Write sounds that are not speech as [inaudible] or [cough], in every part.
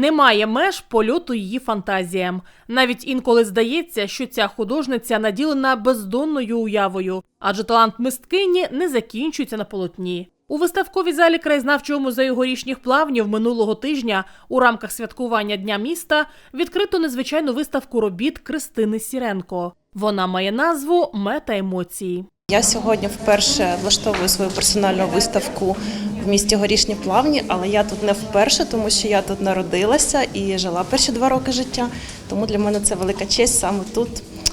Немає меж польоту її фантазіям. Навіть інколи здається, що ця художниця наділена бездонною уявою, адже талант мисткині не закінчується на полотні. У виставковій залі краєзнавчого музею горішніх плавнів минулого тижня у рамках святкування Дня міста відкрито незвичайну виставку робіт Кристини Сіренко. Вона має назву Мета емоції. Я сьогодні вперше влаштовую свою персональну виставку в місті Горішні Плавні, але я тут не вперше, тому що я тут народилася і жила перші два роки життя. Тому для мене це велика честь саме тут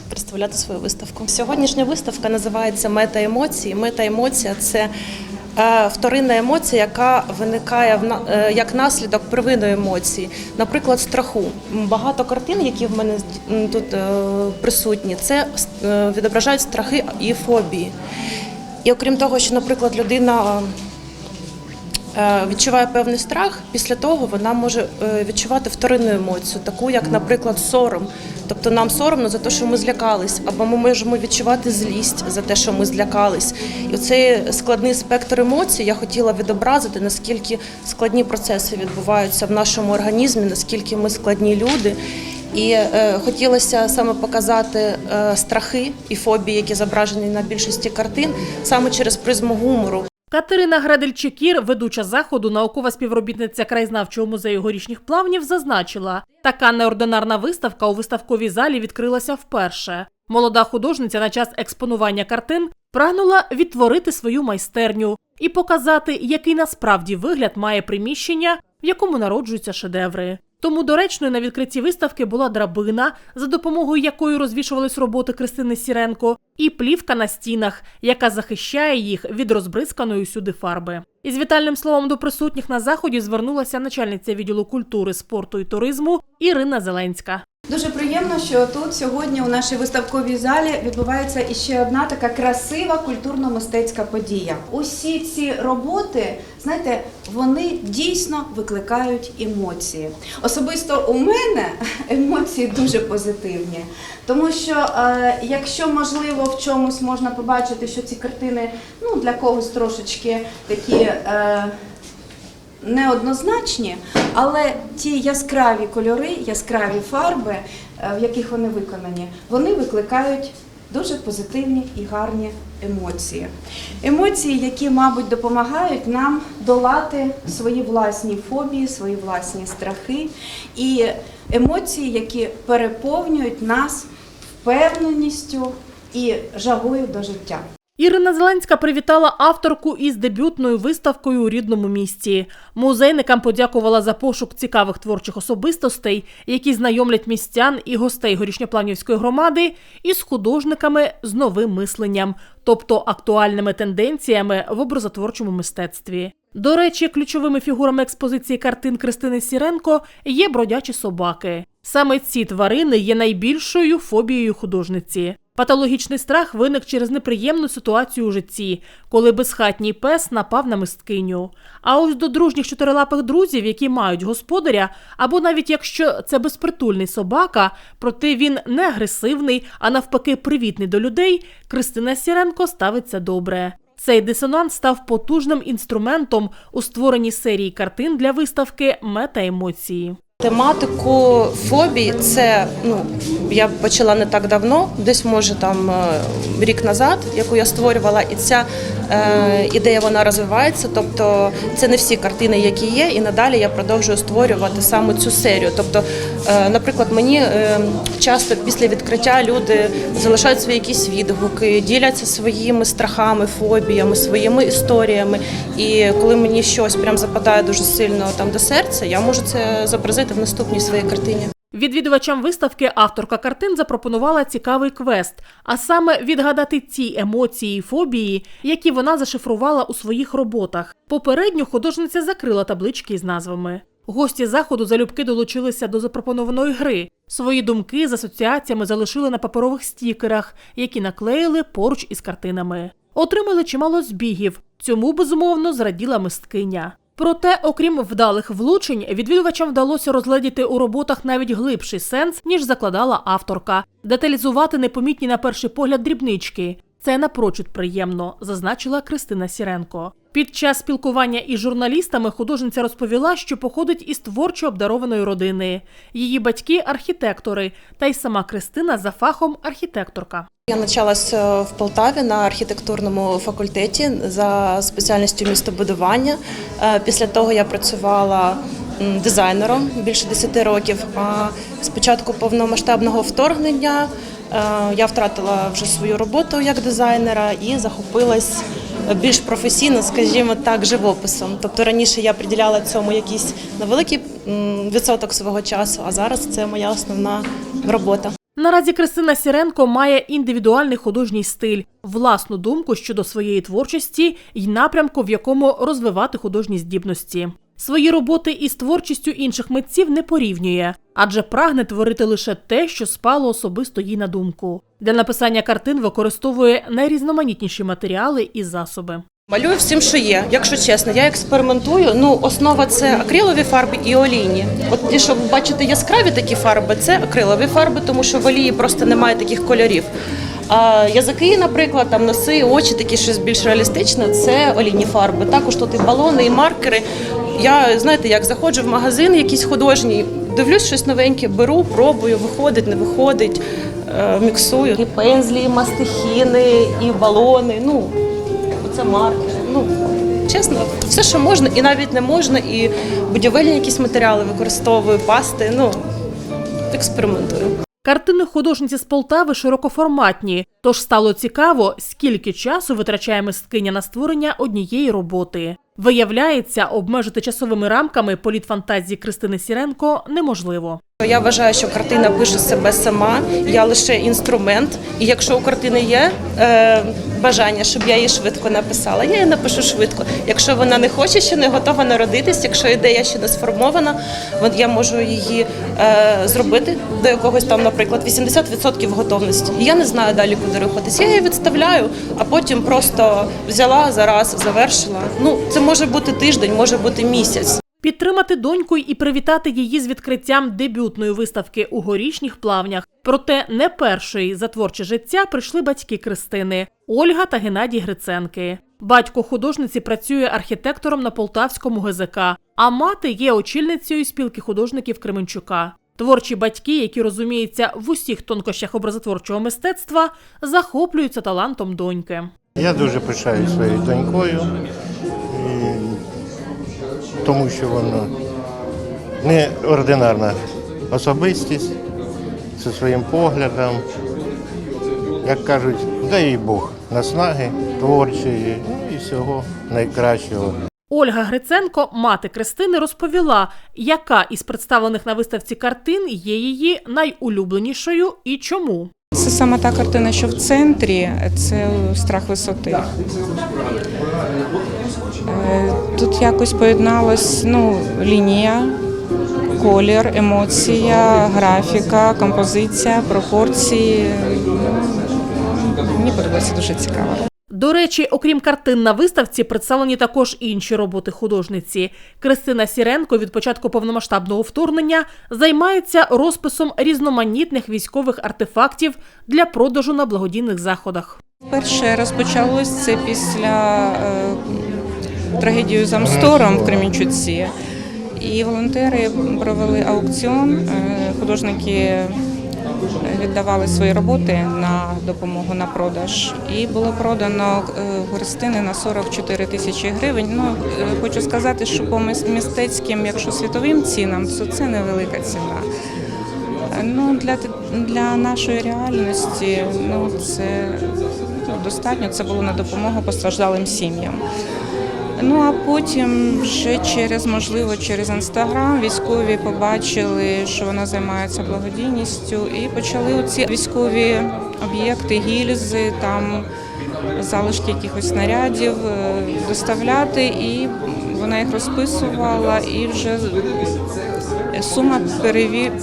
представляти свою виставку. Сьогоднішня виставка називається Мета емоції. Мета емоція це вторинна емоція, яка виникає е, як наслідок первинної емоції, наприклад, страху. Багато картин, які в мене тут е, присутні, це е, відображають страхи і фобії. І окрім того, що, наприклад, людина е, відчуває певний страх, після того вона може е, відчувати вторинну емоцію, таку як, наприклад, сором. Тобто нам соромно за те, що ми злякались, або ми можемо відчувати злість за те, що ми злякались. І цей складний спектр емоцій я хотіла відобразити, наскільки складні процеси відбуваються в нашому організмі, наскільки ми складні люди. І е, хотілося саме показати е, страхи і фобії, які зображені на більшості картин, саме через призму гумору. Катерина Гредель-Чекір, ведуча заходу, наукова співробітниця краєзнавчого музею горішніх плавнів, зазначила, така неординарна виставка у виставковій залі відкрилася вперше. Молода художниця на час експонування картин прагнула відтворити свою майстерню і показати, який насправді вигляд має приміщення, в якому народжуються шедеври. Тому доречною на відкритті виставки була драбина, за допомогою якої розвішувались роботи Кристини Сіренко, і плівка на стінах, яка захищає їх від розбризканої усюди фарби. Із вітальним словом до присутніх на заході звернулася начальниця відділу культури, спорту і туризму Ірина Зеленська. Дуже приємно, що тут сьогодні у нашій виставковій залі відбувається іще одна така красива культурно-мистецька подія. Усі ці роботи, знаєте, вони дійсно викликають емоції. Особисто у мене [laughs] емоції дуже позитивні, тому що е, якщо можливо в чомусь можна побачити, що ці картини ну для когось трошечки такі. Неоднозначні, але ті яскраві кольори, яскраві фарби, е, в яких вони виконані, вони викликають дуже позитивні і гарні емоції. Емоції, які, мабуть, допомагають нам долати свої власні фобії, свої власні страхи, і емоції, які переповнюють нас впевненістю і жагою до життя. Ірина Зеленська привітала авторку із дебютною виставкою у рідному місті. Музейникам подякувала за пошук цікавих творчих особистостей, які знайомлять містян і гостей горішньопланівської громади із художниками з новим мисленням, тобто актуальними тенденціями в образотворчому мистецтві. До речі, ключовими фігурами експозиції картин Кристини Сіренко є бродячі собаки. Саме ці тварини є найбільшою фобією художниці. Патологічний страх виник через неприємну ситуацію у житті, коли безхатній пес напав на мисткиню. А ось до дружніх чотирилапих друзів, які мають господаря, або навіть якщо це безпритульний собака, проте він не агресивний, а навпаки, привітний до людей, Кристина Сіренко ставиться добре. Цей дисонанс став потужним інструментом у створенні серії картин для виставки Мета-емоції. Тематику фобій це ну я почала не так давно, десь може там е, рік назад, яку я створювала, і ця е, ідея вона розвивається. Тобто це не всі картини, які є, і надалі я продовжую створювати саме цю серію. Тобто, е, наприклад, мені е, часто після відкриття люди залишають свої якісь відгуки, діляться своїми страхами, фобіями, своїми історіями. І коли мені щось прям западає дуже сильно там до серця, я можу це зобразити в наступній своїй картині. Відвідувачам виставки авторка картин запропонувала цікавий квест, а саме відгадати ті емоції і фобії, які вона зашифрувала у своїх роботах. Попередньо художниця закрила таблички із назвами. Гості заходу залюбки долучилися до запропонованої гри. Свої думки з асоціаціями залишили на паперових стікерах, які наклеїли поруч із картинами. Отримали чимало збігів. Цьому безумовно зраділа мисткиня. Проте, окрім вдалих влучень, відвідувачам вдалося розгледіти у роботах навіть глибший сенс, ніж закладала авторка, деталізувати непомітні на перший погляд дрібнички. Це напрочуд приємно, зазначила Кристина Сіренко. Під час спілкування із журналістами художниця розповіла, що походить із творчо обдарованої родини. Її батьки архітектори, та й сама Кристина за фахом архітекторка. Я навчалася в Полтаві на архітектурному факультеті за спеціальністю містобудування. Е, Після того я працювала дизайнером більше 10 років. А з початку повномасштабного вторгнення е, я втратила вже свою роботу як дизайнера і захопилась більш професійно, скажімо так, живописом. Тобто раніше я приділяла цьому якийсь невеликий відсоток свого часу, а зараз це моя основна робота. Наразі Кристина Сіренко має індивідуальний художній стиль, власну думку щодо своєї творчості й напрямку, в якому розвивати художні здібності. Свої роботи із творчістю інших митців не порівнює, адже прагне творити лише те, що спало особисто їй на думку. Для написання картин використовує найрізноманітніші матеріали і засоби. Малюю всім, що є. Якщо чесно, я експериментую. Ну, основа це акрилові фарби і олійні. От ті, що ви бачите яскраві такі фарби, це акрилові фарби, тому що в олії просто немає таких кольорів. А язики, наприклад, там носи, очі, такі щось більш реалістичне, це олійні фарби. Також тут і балони, і маркери. Я знаєте, як заходжу в магазин, якийсь художній, дивлюсь щось новеньке, беру, пробую, виходить, не виходить, е, міксую. І пензлі, і мастихіни, і балони. Ну це маркери. Ну чесно, все, що можна, і навіть не можна, і будівельні якісь матеріали використовую, пасти. Ну експериментую. Картини художниці з Полтави широкоформатні, тож стало цікаво, скільки часу витрачає мисткиня на створення однієї роботи. Виявляється, обмежити часовими рамками політ фантазії Кристини Сіренко неможливо. Я вважаю, що картина пише себе сама. Я лише інструмент. І якщо у картини є е, бажання, щоб я її швидко написала, я її напишу швидко. Якщо вона не хоче, ще не готова народитись, якщо ідея ще не сформована, я можу її е, зробити до якогось там, наприклад, 80% готовності. Я не знаю далі, куди рухатись. Я її відставляю, а потім просто взяла зараз, завершила. Ну це може бути тиждень, може бути місяць. Підтримати доньку і привітати її з відкриттям дебютної виставки у горішніх плавнях. Проте не першої за творче життя прийшли батьки Кристини Ольга та Геннадій Гриценки. Батько художниці працює архітектором на полтавському ГЗК, а мати є очільницею спілки художників Кременчука. Творчі батьки, які розуміються в усіх тонкощах образотворчого мистецтва, захоплюються талантом доньки. Я дуже пишаю своєю донькою, тому що вона неординарна особистість зі своїм поглядом. Як кажуть, дай їй Бог наснаги творчої ну і всього найкращого. Ольга Гриценко, мати Кристини, розповіла, яка із представлених на виставці картин є її найулюбленішою і чому. Це саме та картина, що в центрі, це страх висоти. Е, Тут якось поєдналась ну, лінія, колір, емоція, графіка, композиція, пропорції. Мені подобається дуже цікаво. До речі, окрім картин на виставці, представлені також інші роботи художниці. Кристина Сіренко від початку повномасштабного вторгнення займається розписом різноманітних військових артефактів для продажу на благодійних заходах. Перше розпочалось це після е, трагедії з Амстором в Кремінчуці. І волонтери провели аукціон. е, Художники віддавали свої роботи на допомогу на продаж. І було продано е, Христини на 44 тисячі гривень. Ну, е, хочу сказати, що по мис- мистецьким, якщо світовим цінам, то це невелика ціна. Ну, для, для нашої реальності ну, це достатньо. Це було на допомогу постраждалим сім'ям. Ну а потім вже через, можливо, через інстаграм військові побачили, що вона займається благодійністю, і почали ці військові об'єкти, гільзи, там залишки якихось снарядів е, доставляти, і вона їх розписувала, і вже сума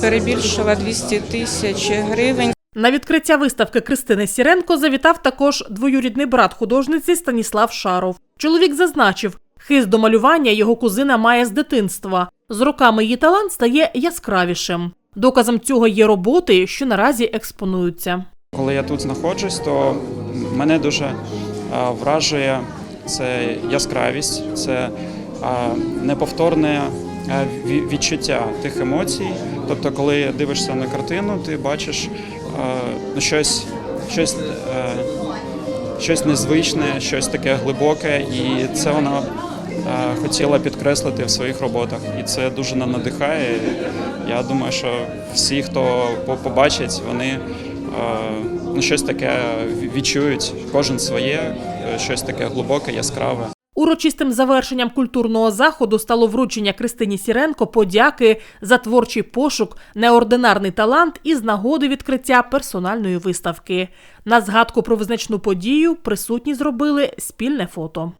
перебільшила 200 тисяч гривень. На відкриття виставки Кристини Сіренко завітав також двоюрідний брат художниці Станіслав Шаров. Чоловік зазначив, хист до малювання його кузина має з дитинства. З роками її талант стає яскравішим. Доказом цього є роботи, що наразі експонуються. Коли я тут знаходжусь, то мене дуже е, вражує це яскравість, це а, неповторне е, відчуття тих емоцій. Тобто, коли дивишся на картину, ти бачиш е, ну, щось, щось, е, щось незвичне, щось таке глибоке, і це вона е, хотіла підкреслити в своїх роботах. І це дуже на- надихає. Я думаю, що всі, хто побачить, вони е, ну, щось таке відчують, кожен своє, е, щось таке глибоке, яскраве. Урочистим завершенням культурного заходу стало вручення Кристині Сіренко подяки за творчий пошук, неординарний талант і з нагоди відкриття персональної виставки. На згадку про визначну подію присутні зробили спільне фото.